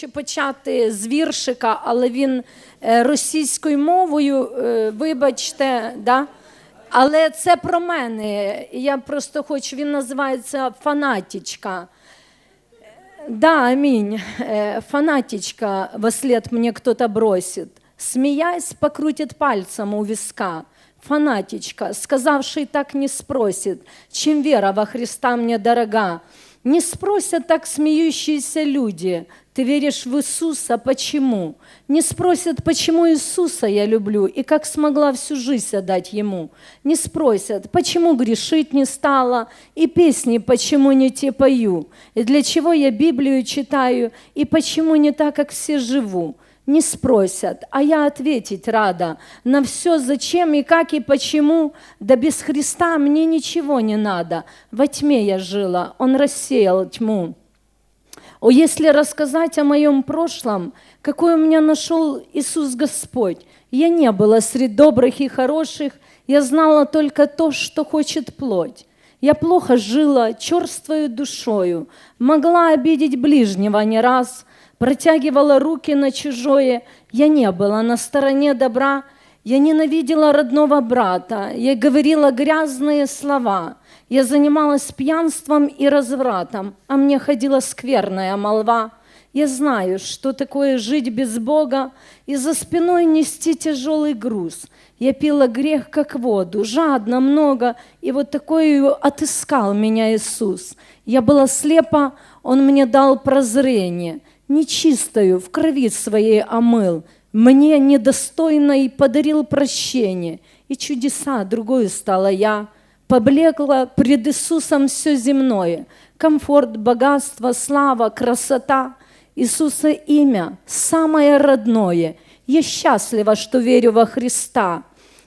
Хочу почати з віршика, але він е, російською мовою, е, вибачте, да? але це про мене. Я просто хочу, він називається Фанатічка. Да, аминь. Э, Фанатичка во след мне кто-то бросит. Смеясь, покрутит пальцем у виска. Фанатичка, сказавший так не спросит, чем вера во Христа мне дорога. Не спросят так смеющиеся люди, ты веришь в Иисуса, почему? Не спросят, почему Иисуса я люблю и как смогла всю жизнь отдать Ему. Не спросят, почему грешить не стала и песни почему не те пою, и для чего я Библию читаю и почему не так, как все живу. Не спросят, а я ответить рада на все, зачем и как и почему. Да без Христа мне ничего не надо. Во тьме я жила, Он рассеял тьму. О, если рассказать о моем прошлом, какой у меня нашел Иисус Господь. Я не была среди добрых и хороших, я знала только то, что хочет плоть. Я плохо жила, черствою душою, могла обидеть ближнего не раз, протягивала руки на чужое, я не была на стороне добра, я ненавидела родного брата, я говорила грязные слова, я занималась пьянством и развратом, а мне ходила скверная молва. Я знаю, что такое жить без Бога и за спиной нести тяжелый груз. Я пила грех, как воду, жадно, много, и вот такую отыскал меня Иисус. Я была слепа, Он мне дал прозрение, нечистою в крови своей омыл, мне недостойной подарил прощение, и чудеса другой стала я. Поблекло пред Иисусом все земное, комфорт, богатство, слава, красота. Иисуса имя самое родное. Я счастлива, что верю во Христа.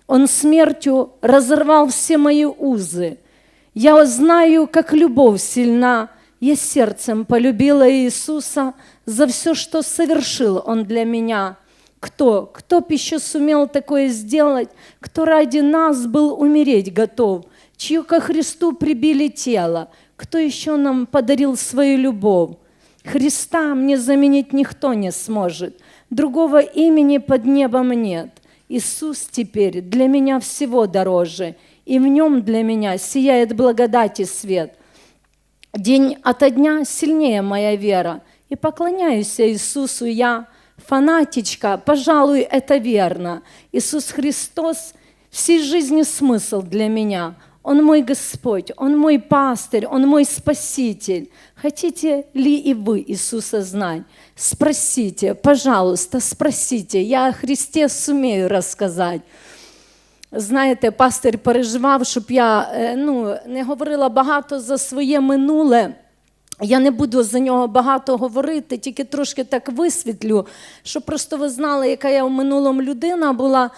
Он смертью разорвал все мои узы. Я знаю, как любовь сильна. Я сердцем полюбила Иисуса за все, что совершил Он для меня. Кто? Кто б еще сумел такое сделать? Кто ради нас был умереть готов? Чье ко Христу прибили тело? Кто еще нам подарил свою любовь? Христа мне заменить никто не сможет. Другого имени под небом нет. Иисус теперь для меня всего дороже, и в нем для меня сияет благодать и свет. День ото дня сильнее моя вера, и поклоняюсь Иисусу я, фанатичка, пожалуй, это верно. Иисус Христос всей жизни смысл для меня. Он мой Господь, Он мой пастырь, Он мой Спаситель. Хотите ли и вы Иисуса знать? Спросите, пожалуйста, спросите. Я о Христе сумею рассказать. Знаєте, пастир переживав, щоб я е, ну, не говорила багато за своє минуле. Я не буду за нього багато говорити, тільки трошки так висвітлю, щоб просто ви знали, яка я в минулому людина була.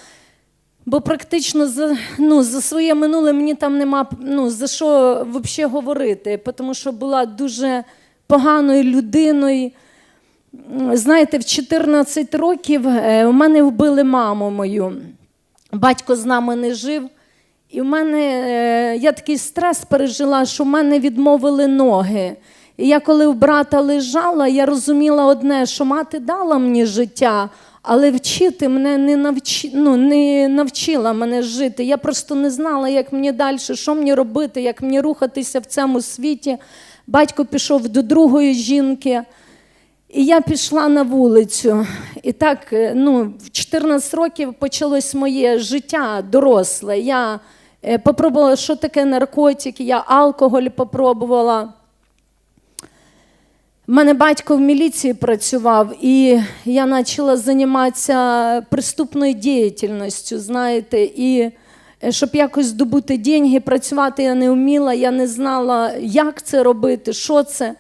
Бо практично за, ну, за своє минуле мені там нема ну, за що взагалі говорити, тому що була дуже поганою людиною. Знаєте, в 14 років е, у мене вбили маму мою. Батько з нами не жив. І в мене е, я такий стрес пережила, що в мене відмовили ноги. І я коли у брата лежала, я розуміла одне, що мати дала мені життя, але вчити мене не, навчи, ну, не навчила мене жити. Я просто не знала, як мені далі, що мені робити, як мені рухатися в цьому світі. Батько пішов до другої жінки. І я пішла на вулицю. І так, е, ну, в 14 років почалось моє життя доросле. Я е, попробувала, що таке наркотики, я алкоголь попробувала. У мене батько в міліції працював, і я почала займатися преступною діяльністю, знаєте, і е, щоб якось здобути деньги, працювати я не вміла, я не знала, як це робити, що це.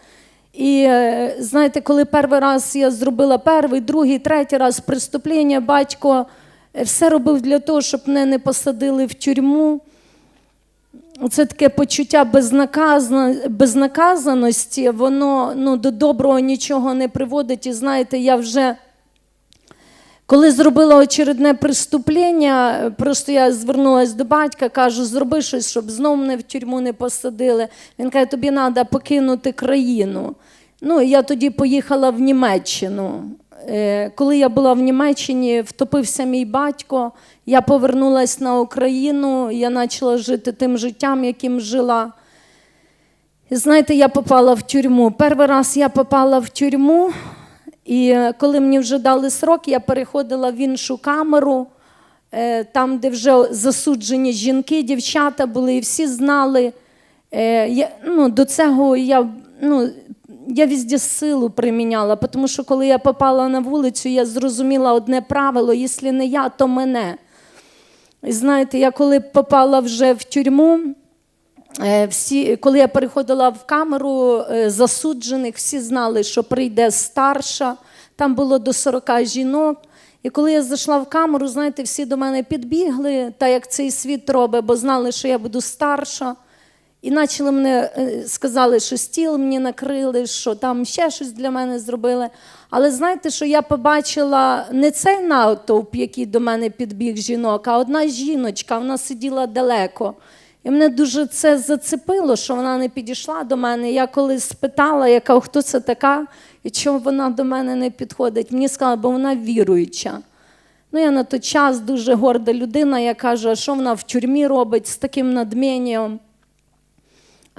І е, знаєте, коли перший раз я зробила перший, другий, третій раз преступлення, батько е, все робив для того, щоб мене не посадили в тюрму. Це таке почуття безнаказано, безнаказаності, воно ну, до доброго нічого не приводить. І знаєте, я вже Коли зробила очередне преступлення, просто я звернулася до батька, кажу, зроби щось, щоб знову мене в тюрму не посадили. Він каже, тобі треба покинути країну. Ну, я тоді поїхала в Німеччину. Е, Коли я була в Німеччині, втопився мій батько, я повернулася на Україну, я почала жити тим життям, яким жила. І знаєте, я попала в тюрму. Перший раз я попала в тюрму, і е, коли мені вже дали срок, я переходила в іншу камеру, е, там, де вже засуджені жінки, дівчата були, і всі знали. Е, Я, ну, до цього я, ну, я везде силу приміняла, тому що коли я попала на вулицю, я зрозуміла одне правило: якщо не я, то мене. І знаєте, я коли попала вже в тюрму, Всі, коли я переходила в камеру е, засуджених, всі знали, що прийде старша. Там було до 40 жінок. І коли я зайшла в камеру, знаєте, всі до мене підбігли, так як цей світ робить, бо знали, що я буду старша. І почали мене е, сказали, що стіл мені накрили, що там ще щось для мене зробили. Але знаєте, що я побачила не цей натовп, який до мене підбіг жінок, а одна жіночка, вона сиділа далеко. І мене дуже це зацепило, що вона не підійшла до мене. Я коли спитала, яка хто це така, і чому вона до мене не підходить, мені сказали, бо вона віруюча. Ну, я на той час дуже горда людина, я кажу, а що вона в тюрмі робить з таким надмінням?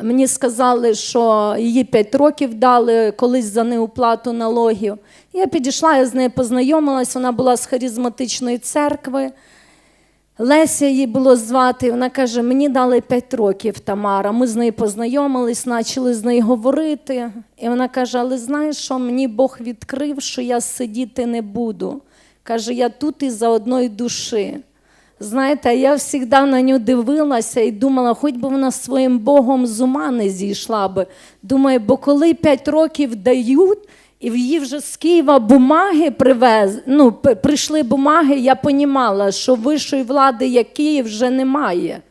Мені сказали, що її 5 років дали колись за неуплату налогів. Я підійшла, я з нею познайомилась, вона була з харизматичної церкви. Леся її було звати, вона каже: мені дали 5 років Тамара. Ми з нею познайомились, почали з нею говорити. І вона каже: Але знаєш, що мені Бог відкрив, що я сидіти не буду. Каже, я тут із-за одної душі. Знаєте, я завжди на нього дивилася і думала, хоч би вона своїм Богом з ума не зійшла би. Думаю, бо коли 5 років дають, і в її вже з Києва бумаги привез, ну, прийшли бумаги, я понімала, що вищої влади, як Київ, вже немає.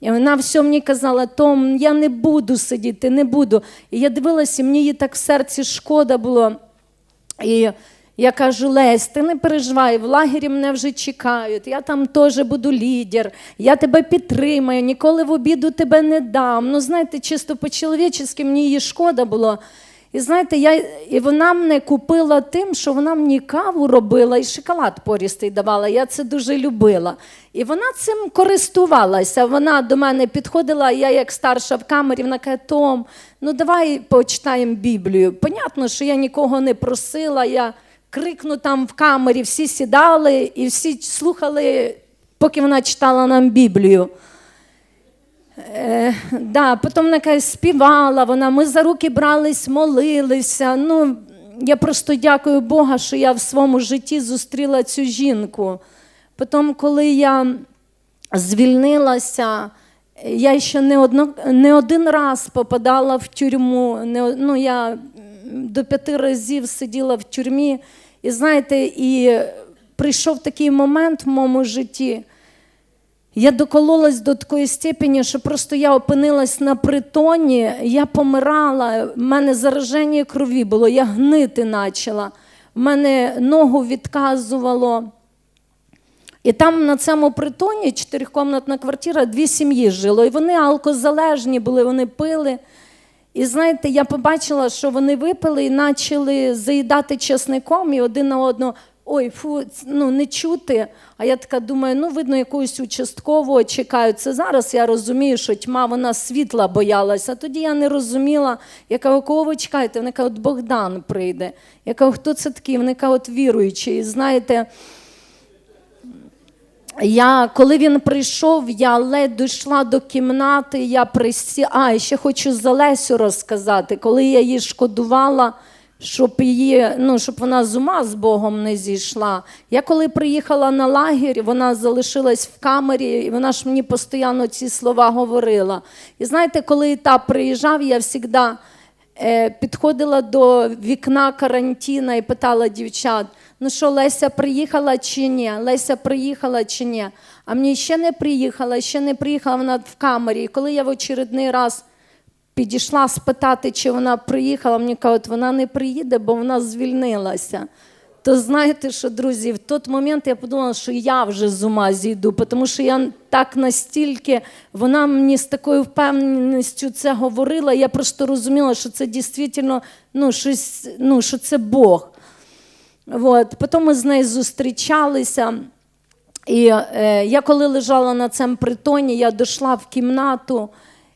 І вона все мені казала, Том, я не буду сидіти, не буду. І я дивилася, мені її так в серці шкода було. І я кажу, Лесь, ти не переживай, в лагері мене вже чекають, я там теж буду лідер, я тебе підтримаю, ніколи в обіду тебе не дам. Ну, знаєте, чисто по-чоловічески мені її шкода було. І знаєте, я, і вона мене купила тим, що вона мені каву робила і шоколад порістий давала. Я це дуже любила. І вона цим користувалася. Вона до мене підходила, я як старша в камері, вона каже, Том, ну давай почитаємо Біблію. Понятно, що я нікого не просила. Я крикну там в камері, всі сідали і всі слухали, поки вона читала нам Біблію. Е, да, потім вона співала вона, ми за руки брались, молилися. Ну, я просто дякую Бога, що я в своєму житті зустріла цю жінку. Потім, коли я звільнилася, я ще не, одно, не один раз попадала в тюрму. Не, ну, я до п'яти разів сиділа в тюрмі. І знаєте, і прийшов такий момент в моєму житті. Я докололась до такої степені, що просто я опинилась на притоні, я помирала, в мене зараження крові було, я гнити почала, в мене ногу відказувало. І там на цьому притоні чотирикомнатна квартира, дві сім'ї жило. І вони алкозалежні були, вони пили. І знаєте, я побачила, що вони випили і почали заїдати чесником і один на одного. Ой, фу, ну не чути. А я така думаю, ну видно, якогось участкового чекають. Це зараз я розумію, що тьма вона світла боялася. Тоді я не розуміла, я кажу, кого ви чекаєте? Вони кажуть, Богдан прийде. Я кажу, хто це такий? Вони кажуть, віруючий. І знаєте, я, коли він прийшов, я ледь дійшла до кімнати, я присі... А, ще хочу за Лесю розказати. Коли я її шкодувала, щоб її, ну, щоб вона з ума з Богом не зійшла. Я коли приїхала на лагерь, вона залишилась в камері, і вона ж мені постійно ці слова говорила. І знаєте, коли етап приїжджав, я завжди е, підходила до вікна карантина і питала дівчат: ну що, Леся приїхала чи ні? Леся приїхала чи ні? А мені ще не приїхала, ще не приїхала вона в камері. І коли я в очередний раз підійшла спитати, чи вона приїхала, мені кажуть, вона не приїде, бо вона звільнилася. то знаєте що, друзі, в той момент я подумала, що я вже з ума зійду, тому що я так настільки, вона мені з такою впевненістю це говорила, я просто розуміла, що це дійсно ну, щось, ну, що це Бог. От. Потім ми з нею зустрічалися. І е, я коли лежала на цьому притоні, я дійшла в кімнату,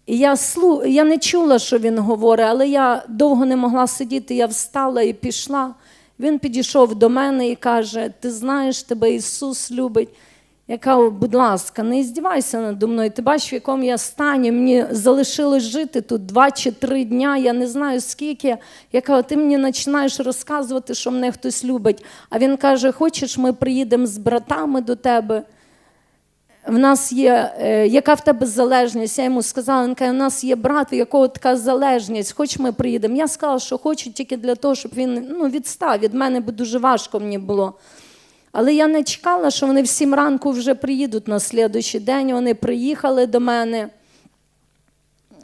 і я, слу... я не чула, що він говорить, але я довго не могла сидіти, я встала і пішла. Він підійшов до мене і каже: Ти знаєш, тебе Ісус любить. Я кажу, будь ласка, не здівайся надо мною. Ти бачиш, в якому я стані. Мені залишилось жити тут два чи три дня, я не знаю скільки. Я кажу, ти мені починаєш розказувати, що мене хтось любить. А він каже: Хочеш, ми приїдемо з братами до тебе. В нас є, е, яка в тебе залежність? Я йому сказала, він каже, у нас є брат, якого така залежність, хоч ми приїдемо. Я сказала, що хочу тільки для того, щоб він ну, відстав від мене, бо дуже важко мені було. Але я не чекала, що вони в сім ранку вже приїдуть на слідуючий день. Вони приїхали до мене.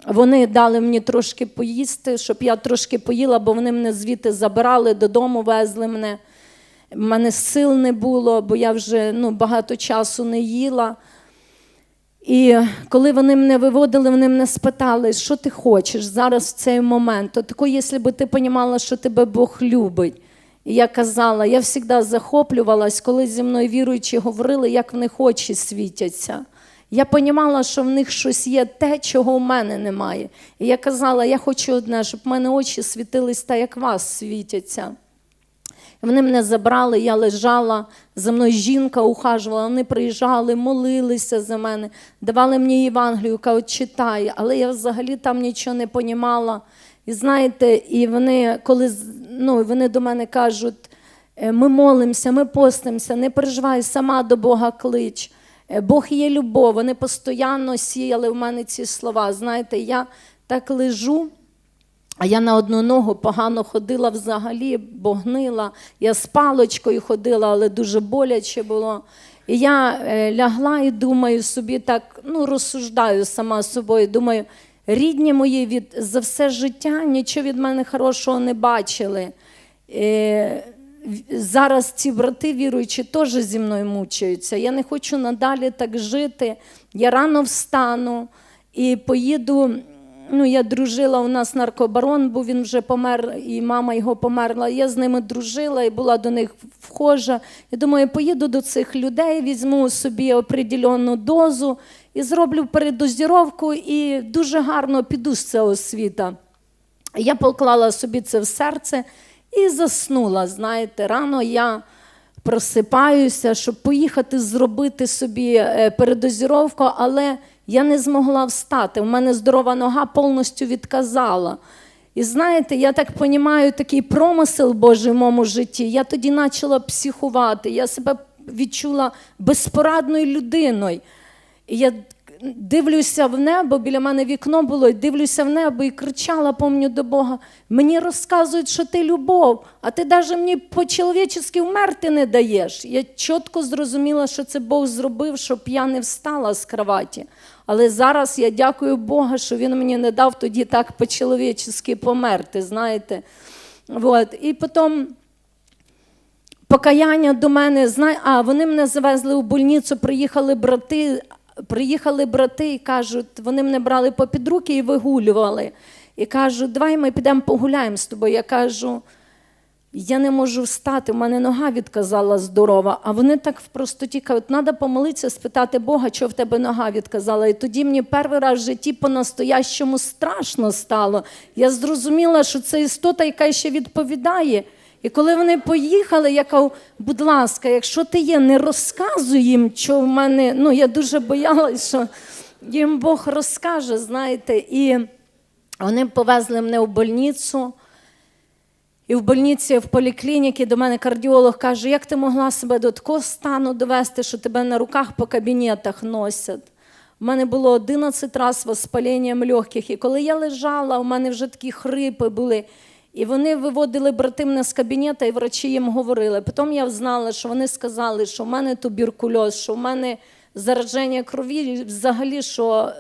Вони дали мені трошки поїсти, щоб я трошки поїла, бо вони мене звідти забирали, додому везли мене. У мене сил не було, бо я вже ну, багато часу не їла. І коли вони мене виводили, вони мене спитали, що ти хочеш зараз в цей момент. От тако, якщо б ти розуміла, що тебе Бог любить. І я казала, я завжди захоплювалась, коли зі мною віруючі говорили, як в них очі світяться. Я розуміла, що в них щось є те, чого в мене немає. І я казала, я хочу одне, щоб в мене очі світились так, як вас світяться. Вони мене забрали, я лежала, за мною жінка ухажувала, вони приїжджали, молилися за мене, давали мені Євангелію, кажуть, читай, але я взагалі там нічого не понімала. І знаєте, і вони, коли ну, вони до мене кажуть, «Е, ми молимося, ми постимося, не переживай, сама до Бога клич. Е, Бог є любов. Вони постійно сіяли в мене ці слова. Знаєте, я так лежу. А я на одну ногу погано ходила взагалі, бо гнила. Я з палочкою ходила, але дуже боляче було. І я е, лягла і думаю собі так, ну розсуждаю сама собою. Думаю, рідні мої від за все життя нічого від мене хорошого не бачили. Е, зараз ці брати віруючі теж зі мною мучаються. Я не хочу надалі так жити. Я рано встану і поїду. Ну, я дружила, у нас наркобарон, був він вже помер, і мама його померла. Я з ними дружила і була до них вхожа. Я думаю, поїду до цих людей, візьму собі определенну дозу і зроблю передозіровку, і дуже гарно піду з цього світа. Я поклала собі це в серце і заснула. Знаєте, рано я просипаюся, щоб поїхати зробити собі е, передозіровку, але я не змогла встати. У мене здорова нога повністю відказала. І знаєте, я так розумію, такий промисел Божий в моєму житті. Я тоді почала психувати, я себе відчула безпорадною людиною. І я дивлюся в небо, біля мене вікно було, і дивлюся в небо і кричала, помню до Бога: мені розказують, що ти любов, а ти навіть мені по-чоловічески вмерти не даєш. Я чітко зрозуміла, що це Бог зробив, щоб я не встала з кроваті. Але зараз я дякую Богу, що Він мені не дав тоді так по-чоловічески померти, знаєте. Вот. І потім покаяння до мене, а вони мене завезли у больницю, приїхали брати, приїхали брати і кажуть, вони мене брали попід руки і вигулювали. І кажуть, давай ми підемо погуляємо з тобою. Я кажу, я не можу встати, у мене нога відказала здорова. А вони так в простоті кажуть, треба помолитися, спитати Бога, що в тебе нога відказала. І тоді мені перший раз в житті по-настоящому страшно стало. Я зрозуміла, що це істота, яка ще відповідає. І коли вони поїхали, я кажу, будь ласка, якщо ти є, не розказуй їм, що в мене. Ну, я дуже боялась, що їм Бог розкаже, знаєте. І вони повезли мене в больницю. І в больниці, в поліклініці до мене кардіолог каже, як ти могла себе до такого стану довести, що тебе на руках по кабінетах носять. У мене було 11 разів воспаленням легких. І коли я лежала, у мене вже такі хрипи були. І вони виводили брати з кабінету, і врачі їм говорили. Потім я знала, що вони сказали, що в мене туберкульоз, що в мене зараження крові, взагалі, що,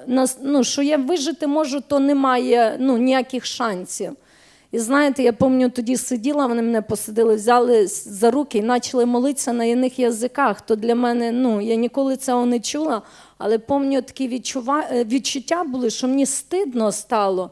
ну, що я вижити можу, то немає ну, ніяких шансів. І знаєте, я пам'ятаю, тоді сиділа, вони мене посадили, взяли за руки і почали молитися на іних язиках. То для мене, ну, я ніколи цього не чула, але пам'ятаю, такі е, відчуття були, що мені стидно стало.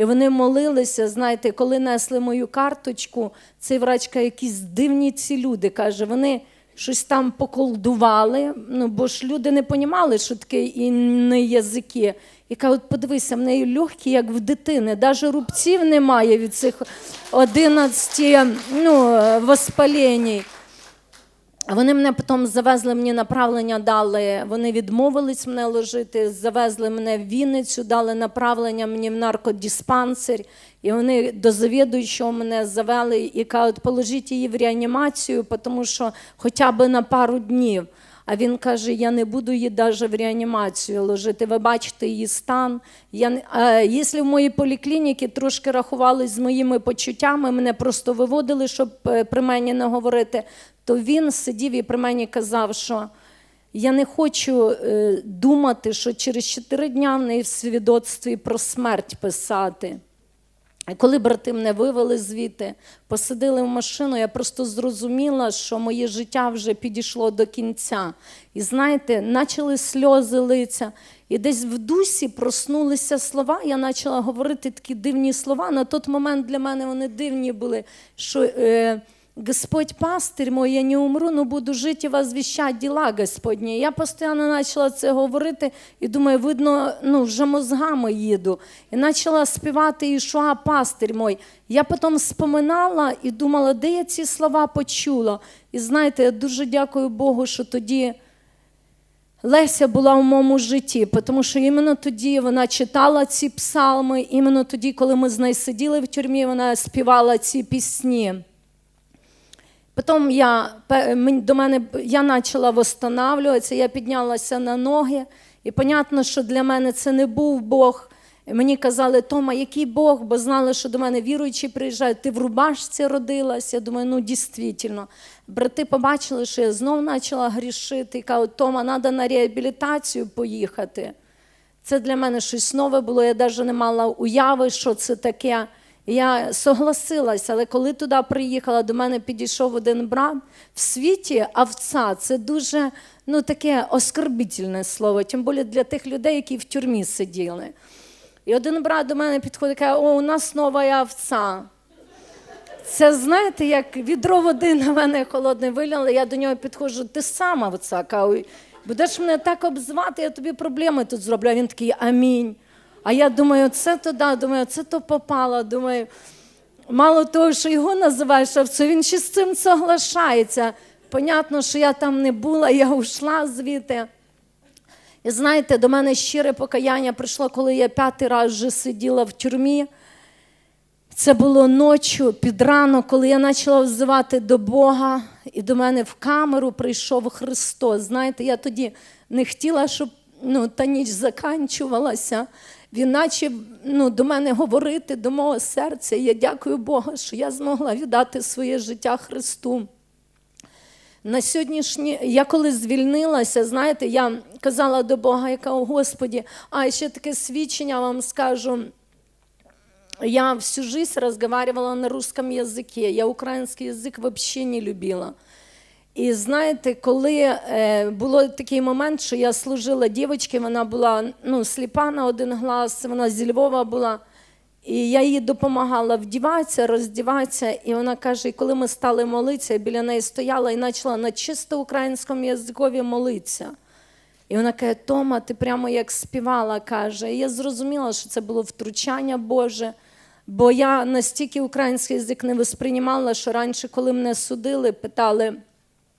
І вони молилися, знаєте, коли несли мою карточку, цей врач каже, якісь дивні ці люди. Каже, вони щось там поколдували, ну, бо ж люди не понімали, що таке інні язики. І каже, от подивися, в неї легкі, як в дитини, навіть рубців немає від цих 11 ну, воспалень. Вони мене потім завезли, мені направлення дали. Вони відмовились мене ложити, завезли мене в Вінницю, дали направлення мені в наркодиспансер. І вони до завідуючого мене завели і кажуть, положіть її в реанімацію, тому що хоча б на пару днів. А він каже: я не буду її навіть в реанімацію ложити. Ви бачите її стан. Я а, якщо в моїй поліклініці трошки рахувались з моїми почуттями, мене просто виводили, щоб е, при мені не говорити, то він сидів і при мені казав, що я не хочу е, думати, що через 4 дня в неї в свідоцтві про смерть писати. Коли брати мене вивели звідти, посадили в машину, я просто зрозуміла, що моє життя вже підійшло до кінця. І знаєте, почали сльози литься. І десь в дусі проснулися слова. Я почала говорити такі дивні слова. На той момент для мене вони дивні були. що... Е, Господь пастир мой, я не умру, но буду жити і возвіщати діла Господні. Я постійно почала це говорити і думаю, видно, ну, вже мозгами їду. І почала співати Ішуа, пастир мой. Я потім споминала і думала, де я ці слова почула. І знаєте, я дуже дякую Богу, що тоді. Леся була в моєму житті, тому що іменно тоді вона читала ці псалми, іменно тоді, коли ми з нею сиділи в тюрмі, вона співала ці пісні. Потім я, до мене, я почала восстанавливатися, я піднялася на ноги, і понятно, що для мене це не був Бог. Мені казали, Тома, який Бог, бо знали, що до мене віруючі приїжджають, ти в рубашці родилась. Я думаю, ну дійсно. Брати побачили, що я знов почала грішити і кажуть, Тома, треба на реабілітацію поїхати. Це для мене щось нове було, я навіть не мала уяви, що це таке. Я согласилася, але коли туди приїхала, до мене підійшов один брат. В світі овца це дуже ну, таке оскорбительне слово, тим більше для тих людей, які в тюрмі сиділи. І один брат до мене підходить і каже, о, у нас нова овца. Це знаєте, як відро води на мене холодне виляли. Я до нього підходжу, ти сама овца. Кажу, будеш мене так обзвати, я тобі проблеми тут зроблю. А він такий амінь. А я думаю, це то да, думаю, це то попало. Думаю, мало того, що його називаєш овцею, він ще з цим соглашається. Понятно, що я там не була, я ушла звідти. І знаєте, до мене щире покаяння прийшло, коли я п'ятий раз вже сиділа в тюрмі. Це було ночі під ранок, коли я почала взивати до Бога, і до мене в камеру прийшов Христос. Знаєте, я тоді не хотіла, щоб ну, та ніч заканчувалася. Він почав ну, до мене говорити, до мого серця. Я дякую Богу, що я змогла віддати своє життя Христу. На сьогоднішній, я коли звільнилася, знаєте, я казала до Бога, яка, о Господі, а ще таке свідчення вам скажу. Я всю жизнь разговаривала на русском языке. Я український язик вообще не любила. І знаєте, коли е, було такий момент, що я служила дівчинці, вона була ну, сліпа на один глаз, вона зі Львова була. І я їй допомагала вдіватися, роздіватися. І вона каже, і коли ми стали молитися, я біля неї стояла і почала на чисто українському язикові молитися. І вона каже, Тома, ти прямо як співала, каже. І я зрозуміла, що це було втручання Боже. Бо я настільки український язик не восприймала, що раніше, коли мене судили, питали.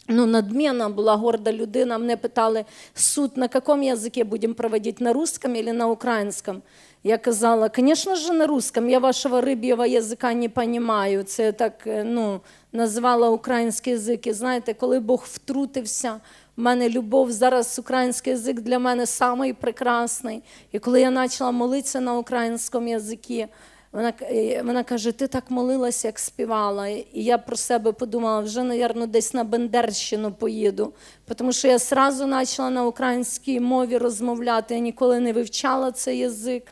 Ну, надмена була горда людина. Мене питали, суд на якому язикі будемо проводити, на русском или на українському? Я казала, звісно ж, на русском. Я вашого риб'євого язика не розумію. Це так е, ну, називала український язик. І знаєте, коли Бог втрутився, в мене любов, зараз український язик для мене самий прекрасний. І коли я почала молитися на українському язикі, вона, е, вона каже: ти так молилася, як співала. І я про себе подумала, вже, мабуть, десь на Бендерщину поїду. Тому що я одразу почала на українській мові розмовляти. Я ніколи не вивчала цей язик.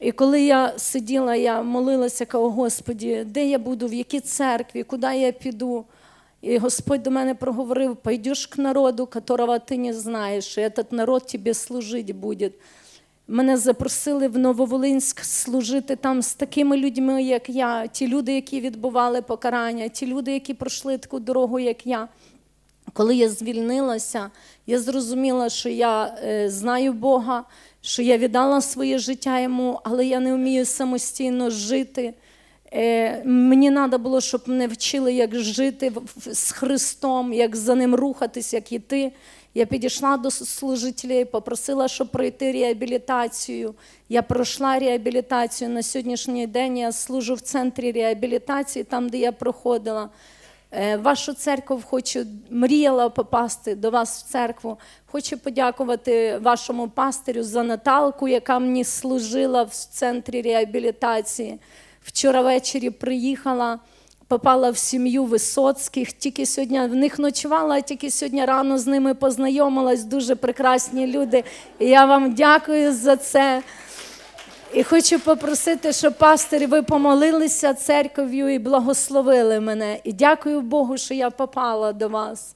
І коли я сиділа, я молилася, кажу, Господі, де я буду, в якій церкві, куди я піду. І Господь до мене проговорив: пойдеш к народу, которого ти не знаєш, і этот народ тобі служити буде. Мене запросили в Нововолинськ служити там з такими людьми, як я, ті люди, які відбували покарання, ті люди, які пройшли таку дорогу, як я. Коли я звільнилася, я зрозуміла, що я е, знаю Бога, що я віддала своє життя йому, але я не вмію самостійно жити. Е, мені треба було, щоб мене вчили, як жити з Христом, як за ним рухатись, як іти. Я підійшла до служителів, попросила, щоб пройти реабілітацію. Я пройшла реабілітацію. На сьогоднішній день я служу в центрі реабілітації, там, де я проходила. Е, Вашу церкву хочу, мріяла попасти до вас в церкву. Хочу подякувати вашому пастирю за Наталку, яка мені служила в центрі реабілітації. Вчора ввечері приїхала, попала в сім'ю Висоцьких. Тільки сьогодні в них ночувала, тільки сьогодні рано з ними познайомилась. Дуже прекрасні люди. І я вам дякую за це. І хочу попросити, щоб пастирі, ви помолилися церков'ю і благословили мене. І дякую Богу, що я попала до вас.